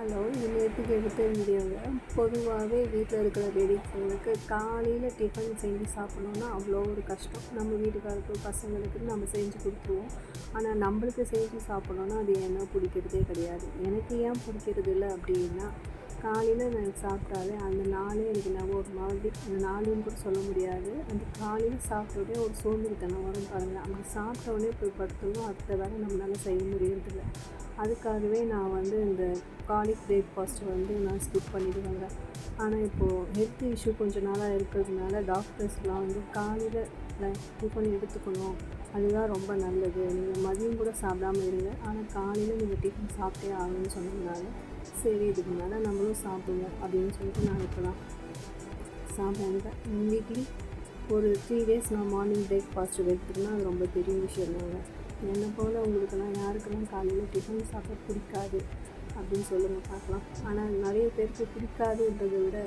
Hello இது நேற்றுக்கு எடுத்த வீடியோவில் பொதுவாகவே வீட்டில் இருக்கிற லேடிஸுங்களுக்கு காலையில் டிஃபன் செஞ்சு சாப்பிட்ணுன்னா அவ்வளோ ஒரு கஷ்டம். நம்ம வீட்டுக்காருக்கு பசங்களுக்கு நம்ம செஞ்சு கொடுத்துருவோம். ஆனால் நம்மளுக்கு செஞ்சு சாப்பிட்ணுன்னா அது என்ன பிடிக்கிறதே கிடையாது. எனக்கு ஏன் பிடிக்கிறது இல்லை அப்படின்னா காலையில் நான் சாப்பிட்டாலே அந்த நாளே எனக்கு நான் ஒரு மாதிரி அந்த நாளுன்னு கூட சொல்ல முடியாது. அந்த காலையில் சாப்பிட்ட உடனே ஒரு சோம்பேறித்தனம் வரும் பாருங்கள் அந்த சாப்பிட்ட உடனே போய் படுத்தணும் அடுத்த வேலை நம்மளால் செய்ய முடியறதில்ல. அதுக்காகவே நான் வந்து இந்த காலிக் பிரேக்ஃபாஸ்ட் வந்து நான் ஸ்கிப் பண்ணிடுவேங்க ஆனால் இப்போது ஹெல்த் இஷ்யூ கொஞ்சம் நாளாக இருக்கிறதுனால டாக்டர்ஸ்லாம் வந்து காலையில் டிஃபன் எடுத்துக்கணும். அதுதான் ரொம்ப நல்லது. நீங்கள் மதியம் கூட சாப்பிடாம இருங்க. ஆனால் காலையில் நீங்கள் டிஃபன் சாப்பிட்டே ஆகணும்னு சொன்னதுனால சரி இதுக்கு மேலே நம்மளும் சாப்பிடுங்க அப்படின்னு சொல்லிட்டு நான் இப்போ தான் சாப்பிடுவேன் வீக்லி ஒரு த்ரீ டேஸ் நான் மார்னிங் பிரேக்ஃபாஸ்ட் எடுத்துக்கினா அது ரொம்ப பெரிய விஷயம் தாங்க என்னை போல் உங்களுக்கெல்லாம் யாருக்கெல்லாம் காலையில் டிஃபன் சாப்பிட பிடிக்காது? அப்படின்னு சொல்லுங்கள் பார்க்கலாம். ஆனால் நிறைய பேருக்கு பிடிக்காதுன்றதை விட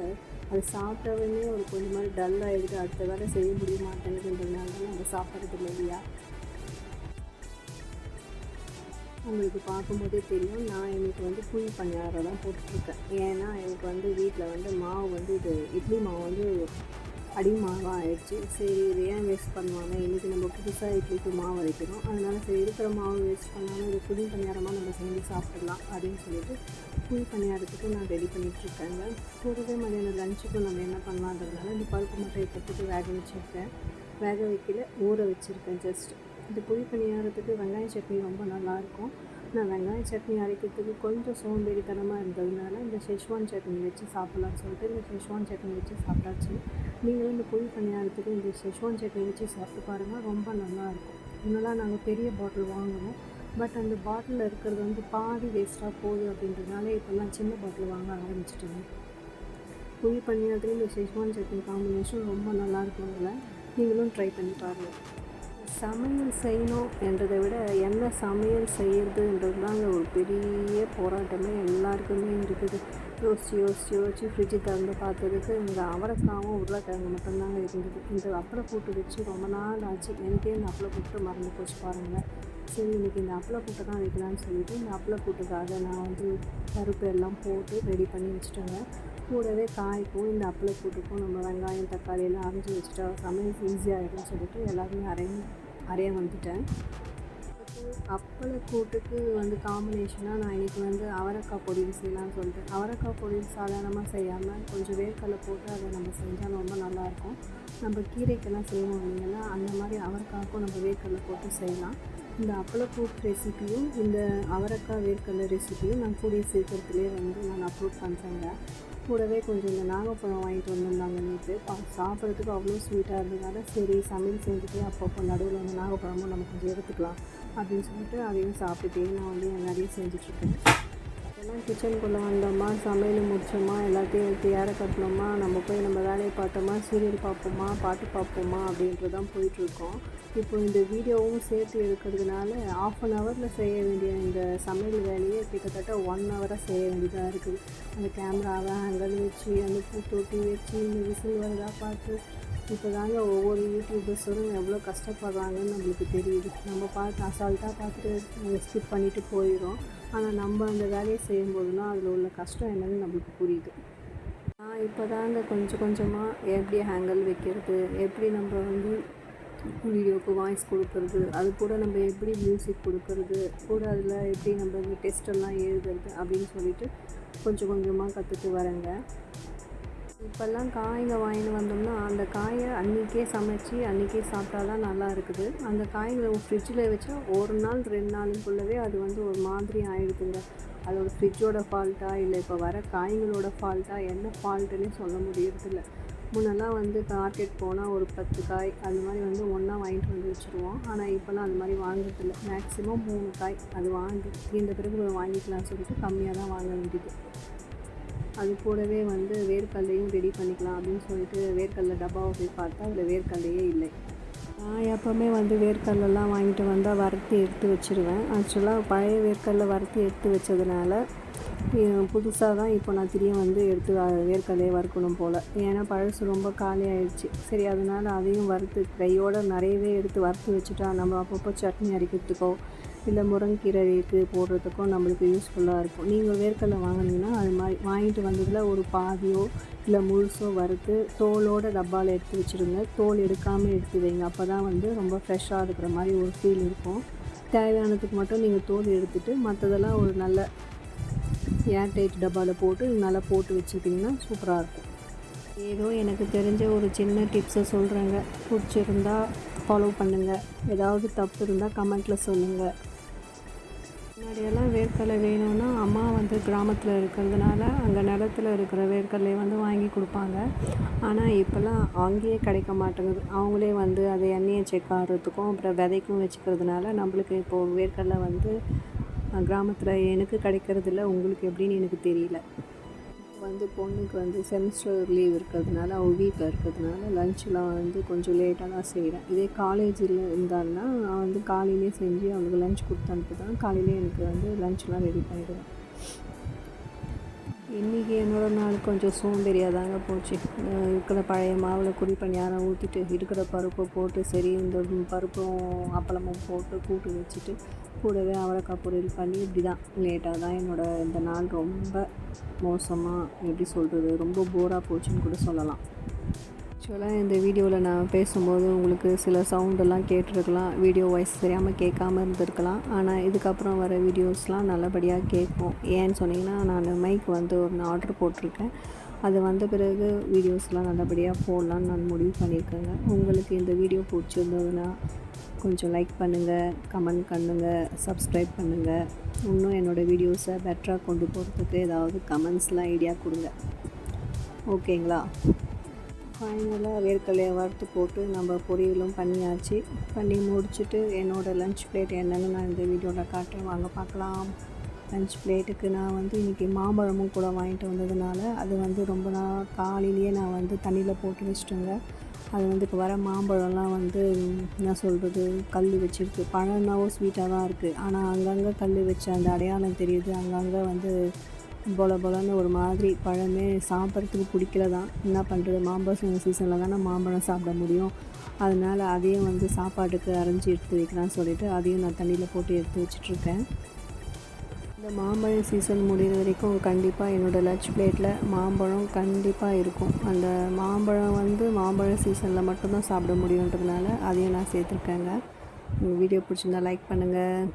அது சாப்பிட்டவனே ஒரு கொஞ்சம் மாதிரி டல் ஆகிடுது அடுத்த வேலை செய்ய முடிய மாட்டேங்குதுன்றதுனால தான் நம்ம சாப்பிட்றது இல்லை இல்லையா? உங்களுக்கு பார்க்கும்போதே தெரியும் நான் எனக்கு வந்து குழி பணியாரம் தான் போட்டுட்ருக்கேன் ஏன்னா எனக்கு வந்து வீட்டில் வந்து மாவு வந்து இது இட்லி மாவு வந்து அடி மாவு ஆயிடுச்சு சரி இது ஏன் வேஸ்ட் பண்ணுவாங்க. இன்றைக்கி நம்ம புதுசாக இட்லிக்கு மாவு அரைக்கணும் அதனால் சரி இருக்கிற மாவு வேஸ்ட் பண்ணாமல் இது குழி பணியாரமாக நம்ம செஞ்சு சாப்பிட்றலாம் அப்படின்னு சொல்லிட்டு குழி பணியாரத்துக்கு நான் ரெடி பண்ணிகிட்ருக்கேங்க கூடவே மதியானம் லஞ்சுக்கு நம்ம என்ன பண்ணலான்றதுனால இந்த பருப்பு மட்டையை போட்டுட்டு வேக வச்சுருக்கேன். வேக வைக்கல ஊற வச்சுருக்கேன் ஜஸ்ட் இந்த புளி பணியாரத்துக்கு வெங்காய சட்னி ரொம்ப நல்லாயிருக்கும். நான் வெங்காய சட்னி அரைக்கிறதுக்கு கொஞ்சம் சோம்பேறித்தனமாக இருந்ததுனால இந்த ஷெஷ்வான் சட்னி வச்சு சாப்பிட்லான்னு சொல்லிட்டு இந்த ஷெஷ்வான் சட்னி வச்சு சாப்பிட்டாச்சு. நீங்களும் இந்த புளி பணியாரத்துக்கு இந்த ஷெஷ்வான் சட்னி வச்சு சாப்பிட்டு பாருங்கள் ரொம்ப நல்லாயிருக்கும். முன்னெல்லாம் நாங்கள் பெரிய பாட்டில் வாங்குவோம். பட் அந்த பாட்டிலில் இருக்கிறது வந்து பாதி வேஸ்ட்டாக போகுது அப்படின்றதுனால இப்போல்லாம் சின்ன பாட்டில் வாங்க ஆரம்பிச்சிட்டேங்க புளி பணியாரத்துலேயும் இந்த ஷெஷ்வான் சட்னி காம்பினேஷன் ரொம்ப நல்லாயிருக்கும் அதில். நீங்களும் ட்ரை பண்ணி பாருங்கள் சமையல் செய்யணும் என்றதை விட என்ன சமையல் செய்கிறதுன்றது தாங்க ஒரு பெரிய போராட்டமே எல்லாருக்குமே இருக்குது. யோசிச்சு யோசிச்சு யோசிச்சு ஃப்ரிட்ஜு திறந்து பார்த்ததுக்கு இந்த அவரைக்காவும் உருளைக்கிழங்கு மட்டும்தாங்க இருந்தது. இந்த அப்பளை கூட்டு வச்சு ரொம்ப நாள் ஆச்சு. எனக்கே இந்த அப்பளை கூட்டு மறந்து போச்சு பாருங்கள் சரி இன்றைக்கி இந்த அப்பளை கூட்டை தான் வைக்கலான்னு சொல்லிட்டு இந்த அப்பளை கூட்டுக்காக நான் வந்து பருப்பு எல்லாம் போட்டு ரெடி பண்ணி வச்சுட்டேங்க. கூடவே காய்க்கும் இந்த அப்பளை கூட்டுக்கும் நம்ம வெங்காயம் தக்காளி எல்லாம் அரைஞ்சி வச்சுட்டா சமையல் ஈஸியாகிடும்னு சொல்லிட்டு எல்லாருமே அரைஞ்சி நிறைய வந்துட்டேன் அப்பள கூட்டுக்கு வந்து காம்பினேஷனாக நான் இன்றைக்கி வந்து அவரைக்காய் பொரியல் செய்யலாம்னு சொல்லிட்டு அவரைக்காய் பொரியல் சாதாரணமாக செய்யாமல் கொஞ்சம் வேர்க்கடலை போட்டு அதை நம்ம செஞ்சால் ரொம்ப நல்லாயிருக்கும். நம்ம கீரைக்கெல்லாம் செய்வோம் இல்லைங்கன்னா அந்த மாதிரி அவரைக்காய்க்கும் நம்ம வேர்க்கடலை போட்டு செய்யலாம். இந்த அப்பளக்கூட்டு ரெசிப்பியும் இந்த அவரைக்காய் வேர்க்கடலை ரெசிப்பியும் நான் கூடிய சீக்கிரத்துலேயே வந்து நான் அப்லோட் பண்ணுறேங்க கூடவே கொஞ்சம் இந்த நாகப்பழம் வாங்கிட்டு வந்திருந்தாங்க நேற்று பா சாப்பிட்றதுக்கு அவ்வளோ ஸ்வீட்டாக இருந்ததுனால சரி சமையல் செஞ்சுட்டு அப்பப்போ நடுவில் வந்து நாகப்பழமும் நம்ம கொஞ்சம் எடுத்துக்கலாம் அப்படின்னு சொல்லிட்டு அதையும் சாப்பிட்டுட்டே நான் வந்து நிறைய செஞ்சிட்ருக்கேன் எல்லாம் கிச்சனுக்குள்ளே வந்தோமா? சமையல் முடிச்சோமா? எல்லாத்தையும் எடுத்து ஏற கட்டினோமா நம்ம போய் நம்ம வேலையை பார்த்தோமா? சீரியல் பார்ப்போமா? பாட்டு பார்ப்போமா? அப்படின்ட்டு தான் போயிட்டுருக்கோம். இப்போ இந்த வீடியோவும் சேர்த்து எடுக்கிறதுனால ஆஃப் அன் ஹவரில் செய்ய வேண்டிய இந்த சமையல் வேலையை கிட்டத்தட்ட ஒன் ஹவராக செய்ய வேண்டியதாக இருக்குது. அந்த கேமராவை அங்கே வச்சு அந்த பூத்தொட்டி வச்சு இந்த விசில் வரதாக பார்த்து இப்போ தாங்க ஒவ்வொரு யூடியூபர்ஸோடும் எவ்வளோ கஷ்டப்படுறாங்கன்னு நம்மளுக்கு தெரியுது. நம்ம பார்த்து அசால்ட்டாக பார்த்துட்டு ஸ்கிப் பண்ணிவிட்டு போயிடும் ஆனால் நம்ம அந்த வேலையை செய்யும்போது தான் அதில் உள்ள கஷ்டம் என்னன்னு நம்மளுக்கு புரியுது. நான் இப்போ தாங்க கொஞ்சம் கொஞ்சமாக எப்படி ஹேங்கல் வைக்கிறது எப்படி நம்ம வந்து வீடியோக்கு வாய்ஸ் கொடுக்கறது அது கூட நம்ம எப்படி மியூசிக் கொடுக்கறது கூட அதில் எப்படி நம்ம இந்த டெஸ்ட்டெல்லாம் எழுதுறது அப்படின்னு சொல்லிட்டு கொஞ்சம் கொஞ்சமாக கற்றுட்டு வரேங்க. இப்போல்லாம் காய்ங்க வாங்கிட்டு வந்தோம்னா அந்த காயை அன்றைக்கே சமைச்சு அன்றைக்கே சாப்பிட்டா தான் நல்லா இருக்குது. அந்த காய்களை ஃப்ரிட்ஜில் வச்சா ஒரு நாள் ரெண்டு நாளுக்குள்ளவே அது வந்து ஒரு மாதிரி ஆகிடுதுங்க ஒரு ஃப்ரிட்ஜோட ஃபால்ட்டா இல்லை இப்போ வர காய்களோட ஃபால்ட்டா என்ன ஃபால்ட்டுன்னு சொல்ல முடியறதில்ல. முன்னெல்லாம் வந்து மார்க்கெட் போனால் ஒரு பத்து காய் அது மாதிரி வந்து ஒன்றா வாங்கிட்டு வந்து வச்சுருவோம். ஆனால் இப்போல்லாம் அது மாதிரி வாங்குறதில்ல. மேக்ஸிமம் மூணு காய் அது வாங்கி தீர்ந்த பிறகு வாங்கிக்கலாம்னு சொல்லிட்டு கம்மியாக தான் வாங்க வேண்டியது. அது கூடவே வந்து வேர்க்கல்லையும் ரெடி பண்ணிக்கலாம் அப்படின்னு சொல்லிட்டு வேர்க்கடலை டப்பாவை போய் பார்த்தா அதில் வேர்க்கல்லையே இல்லை. நான் எப்போவுமே வந்து வேர்க்கடலெல்லாம் வாங்கிட்டு வந்தால் வறுத்து எடுத்து வச்சுருவேன். ஆக்சுவலாக பழைய வேர்க்கடலை வறுத்து எடுத்து வச்சதுனால புதுசாக தான் இப்போ நான் திரும்ப வந்து எடுத்து வேர்க்கடலையை வறுக்கணும் போல். ஏன்னா பழசு ரொம்ப காலி ஆயிடுச்சு. சரி அதனால் அதையும் வறுத்து கையோடு நிறையவே எடுத்து வறுத்து வச்சுட்டா நம்ம அப்பப்போ சட்னி அரைக்கிறதுக்கோ இல்லை முருங்கீரைக்கு போடுறதுக்கும் நம்மளுக்கு யூஸ்ஃபுல்லாக இருக்கும். நீங்கள் வேர்க்கடலை வாங்கினீங்கன்னா அது மாதிரி வாங்கிட்டு வந்ததில் ஒரு பாதியோ இல்லை முழுசோ வறுத்து தோலோட டப்பாவில் எடுத்து வச்சுருங்க. தோல் எடுக்காமல் எடுத்து வைங்க. அப்போ தான் வந்து ரொம்ப ஃப்ரெஷ்ஷாக இருக்கிற மாதிரி ஒரு ஃபீல் இருக்கும். தேவையானதுக்கு மட்டும் நீங்கள் தோல் எடுத்துகிட்டு மற்றதெல்லாம் ஒரு நல்ல ஏர்டைட் டப்பாவில் போட்டு நல்லா போட்டு வச்சுக்கிட்டிங்கன்னா சூப்பராக இருக்கும். ஏதோ எனக்கு தெரிஞ்ச ஒரு சின்ன டிப்ஸை சொல்கிறேங்க பிடிச்சிருந்தா ஃபாலோ பண்ணுங்கள் ஏதாவது தப்பு இருந்தால் கமெண்ட்டில் சொல்லுங்கள் முன்னாடியெல்லாம் வேர்க்கடலை வேணும்னா அம்மா வந்து கிராமத்தில் இருக்கிறதுனால அங்கே நிலத்துல இருக்கிற வேர்க்கடலையை வந்து வாங்கி கொடுப்பாங்க. ஆனால் இப்போல்லாம் அங்கேயே கிடைக்க மாட்டேங்குது. அவங்களே வந்து அதை எண்ணெயை செக் ஆடுறதுக்கும் அப்புறம் விதைக்கும் வச்சுக்கிறதுனால நம்மளுக்கு இப்போது வேர்க்கடலை வந்து கிராமத்தில் எனக்கு கிடைக்கிறதில்ல. உங்களுக்கு எப்படின்னு எனக்கு தெரியல. வந்து பொண்ணுக்கு வந்து செமஸ்டர் லீவ் இருக்கிறதுனால அவள் வீட்டில் இருக்கிறதுனால லஞ்செலாம் வந்து கொஞ்சம் லேட்டாக தான் செய்கிறேன் இதே காலேஜில் இருந்தாங்கன்னா நான் வந்து காலையிலே செஞ்சு அவளுக்கு லஞ்ச் கொடுத்து அனுப்புதான் காலையிலே எனக்கு வந்து லஞ்ச்லாம் ரெடி பண்ணிவிடுவேன் இன்றைக்கி என்னோடய நாள் கொஞ்சம் சோம்பேறியாக தாங்க போச்சு. இருக்கிற பழைய மாவில் குடி பணியாரம் ஊற்றிட்டு இருக்கிற பருப்பை போட்டு சரி இந்த பருப்பும் அப்பளமும் போட்டு கூட்டு வச்சுட்டு கூடவே அவரைக்காய் பொரியல் பண்ணி இப்படி தான் லேட்டாக தான் என்னோடய இந்த நாள் ரொம்ப மோசமாக எப்படி சொல்கிறது ரொம்ப போராக போச்சுன்னு கூட சொல்லலாம். ஆக்சுவலாக இந்த வீடியோவில் நான் பேசும்போது உங்களுக்கு சில சவுண்டெல்லாம் கேட்டிருக்கலாம். வீடியோ வாய்ஸ் தெரியாமல் கேட்காம இருந்திருக்கலாம். ஆனால் இதுக்கப்புறம் வர வீடியோஸ்லாம் நல்லபடியாக கேட்கும். ஏன்னு சொன்னிங்கன்னா நான் மைக் வந்து ஒன்று ஆர்டர் போட்டிருக்கேன். அது வந்த பிறகு வீடியோஸ்லாம் நல்லபடியாக போடலான்னு நான் முடிவு பண்ணியிருக்கேங்க. உங்களுக்கு இந்த வீடியோ பிடிச்சிருந்ததுன்னா கொஞ்சம் லைக் பண்ணுங்கள் கமெண்ட் பண்ணுங்கள் சப்ஸ்கிரைப் பண்ணுங்கள் இன்னும் என்னோடய வீடியோஸை பெட்டராக கொண்டு போகிறதுக்கு ஏதாவது கமெண்ட்ஸ்லாம் ஐடியா கொடுங்க. ஓகேங்களா ஃபைனலாக வேர்க்கடலையை வறுத்து போட்டு நம்ம பொரியலும் பண்ணியாச்சு. பண்ணி முடிச்சுட்டு என்னோடய லஞ்ச் பிளேட் என்னென்னு நான் இந்த வீடியோவில் காட்டுறேன். வாங்க பார்க்கலாம். லஞ்ச் பிளேட்டுக்கு நான் வந்து இன்றைக்கி மாம்பழமும் கூட வாங்கிட்டு வந்ததுனால அது வந்து ரொம்ப நாள் காலையிலேயே நான் வந்து தண்ணியில் போட்டு வச்சுட்டேங்க. அது வந்து இப்போ வர மாம்பழம்லாம் வந்து என்ன சொல்கிறது கல் வச்சுருக்கு. பழம்னாவோ ஸ்வீட்டாக தான் இருக்குது ஆனால் அங்கங்கே கல் வச்ச அந்த அடையாளம் தெரியுது. அங்கங்கே வந்து பொல பொலன்னு ஒரு மாதிரி பழமே சாப்பிட்றதுக்கு பிடிக்கல தான் என்ன பண்ணுறது மாம்பழம் சீசனில் தானே மாம்பழம் சாப்பிட முடியும். அதனால் அதையும் வந்து சாப்பாட்டுக்கு அரைஞ்சி எடுத்து வைக்கலாம்னு சொல்லிவிட்டு அதையும் நான் தண்ணியில் போட்டு எடுத்து வச்சிட்ருக்கேன் இந்த மாம்பழம் சீசன் முடிகிற வரைக்கும் கண்டிப்பாக என்னோடய லஞ்ச் பிளேட்டில் மாம்பழம் கண்டிப்பாக இருக்கும். அந்த மாம்பழம் வந்து மாம்பழம் சீசனில் மட்டும்தான் சாப்பிட முடியுன்றதுனால அதையும் நான் சேர்த்துருக்கேங்க. உங்கள் வீடியோ பிடிச்சிருந்தா லைக் பண்ணுங்கள்